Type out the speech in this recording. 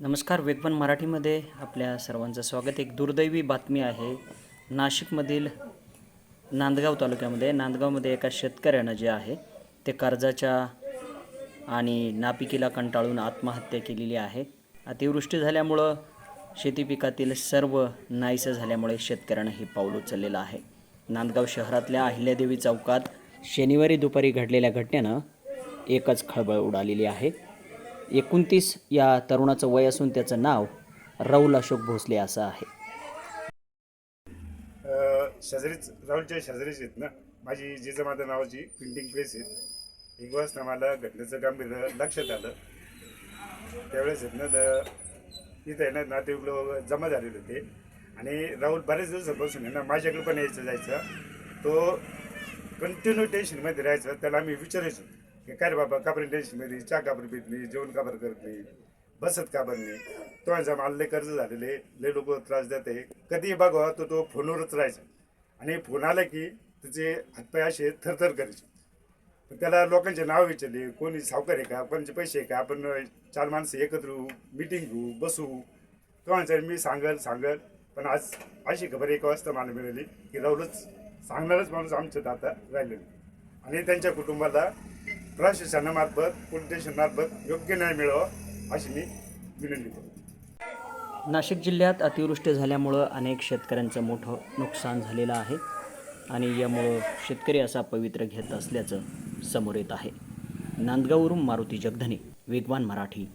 नमस्कार वेदवन मराठीमध्ये आपल्या सर्वांचं स्वागत. एक दुर्दैवी बातमी आहे नाशिकमधील नांदगाव तालुक्यामध्ये. नांदगावमध्ये एका शेतकऱ्यानं जे आहे ते कर्जाच्या आणि नापिकीला कंटाळून आत्महत्या केलेली आहे. अतिवृष्टी झाल्यामुळं शेती पिकातील सर्व नाहीसं झाल्यामुळे शेतकऱ्यानं हे पाऊल उचललेलं आहे. नांदगाव शहरातल्या अहिल्यादेवी चौकात शनिवारी दुपारी घडलेल्या घटनेनं एकच खळबळ उडालेली आहे. एकोणतीस या तरुणाचं वय असून त्याचं नाव राहुल अशोक भोसले असं आहे. शेजारीच राहुलच्या शेजारीच आहेत ना? माझी जिजामाता नावाची प्रिंटिंग प्रेस आहे एक वाजता मला घटनेचं गांभीर्य लक्षात आलं. त्यावेळेस आहेत ना तर इथं आहे ना नातेवाईक लोक जमा झालेले होते. आणि राहुल बऱ्याच दिवसापासून आहे ना माझ्याकडे पण यायचं जायचं. तो कंटिन्यू टेन्शनमध्ये राहायचं त्याला आम्ही विचारायचो. की काय रे बाबा का टेन्शनमध्ये चहा काबर पित नाही जेवण काबर करत नाही बसत काबर नाही तो माझा मला कर्ज झालेले लय लोक त्रास देते. कधी बघा तो तो फोनवरच राहायचा. आणि फोन आला की त्याचे हातपाय असे थरथर करायचे. पण त्याला लोकांचे नाव विचारले कोणी सावकार आहे का? कोणाचे पैसे आहे का? आपण चार माणसं एकत्र येऊ मिटिंग घेऊ बसू. तो म्हणायचा मी सांगल सांगल. पण आज अशी खबर एक वाजता मला मिळाली की राहुलच सांगणारच माणूस आमच्यात आता राहिलेलं. आणि त्यांच्या कुटुंबाला प्रशासनामार्फत पोलीस स्टेशनमार्फत योग्य न्याय मिळावा अशी मी विनंती करतो. नाशिक जिल्ह्यात अतिवृष्टी झाल्यामुळं अनेक शेतकऱ्यांचं मोठं नुकसान झालेलं आहे आणि यामुळं शेतकरी असा पवित्र घेत असल्याचं समोर येत आहे. नांदगाववरून मारुती जगधने वेगवान मराठी.